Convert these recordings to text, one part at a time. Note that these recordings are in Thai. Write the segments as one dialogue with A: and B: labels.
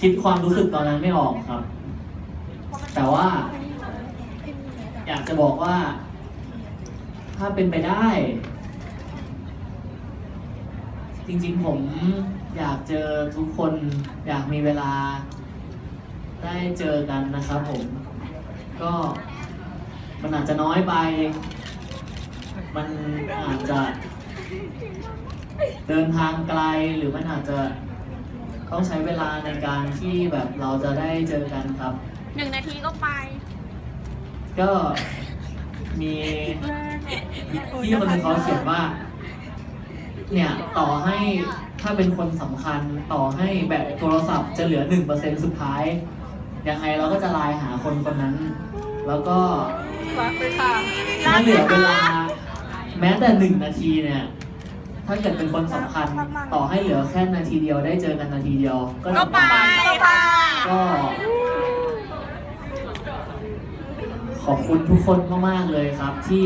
A: คิดความรู้สึกตอนนั้นไม่ออกครับ แต่ว่า อยากจะบอกว่า ถ้าเป็นไปได้ จริงๆผมอยากเจอทุกคนอยากมีเวลา ได้เจอกันนะครับผม ก็มันอาจจะน้อยไป มันอาจจะเดินทางไกลหรือมันอาจจะ ต้องใช้เวลาในการที่แบบเราจะได้เจอกันครับ
B: หนึ่งนาทีก็ไป
A: ก็มีพี่คนหนึงเขาเขียนว่า เนี่ยต่อให้ถ้าเป็นคนสำคัญต่อให้แบตโทรศัพท์จะเหลือหนึ่งเปอร์เซ็นสุดท้าย ยังไงเราก็จะไลน์หาคนคนนั้น แล้วก็
C: รักเลยค่ะ
A: ถ้าเหลือเวลา แม้แต่หนึ่งนาทีเนี่ย ถ้าเกิดเป็นคนสำคัญ ต่อให้เหลือแค่นาทีเดียวได้เจอกันนาทีเดียว ก็
B: ก็ไปค่ะ
A: ก็ ขอบคุณทุกคนมากๆเลยครับ ที่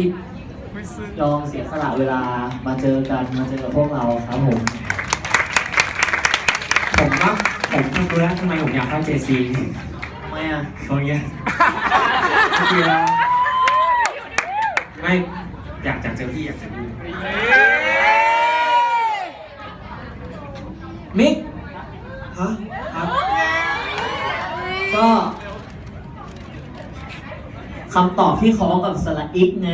C: ไม่ซื้อ
A: ยอมเสียสละเวลามาเจอกันมาเจอกับพวกเราครับผม
D: ผมว่าผมเพิ่งรู้แล้วทำไมผมอยากเข้าเจซี
A: ทำไมอะ
D: เขาเงี้ยเกียร์ไม่อยากอยากเจอพี่อยากเจอพี่
A: มิก
D: ฮะครับ
A: ก็คำตอบที่คล้องกับสระอิกไง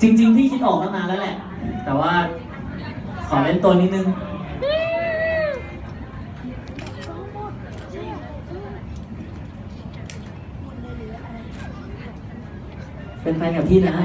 A: จริงๆ พี่คิดออกตั้งนานแล้วแหละ แต่ว่าขอเล่นตัวนิดนึง เป็นแฟนกับพี่นะ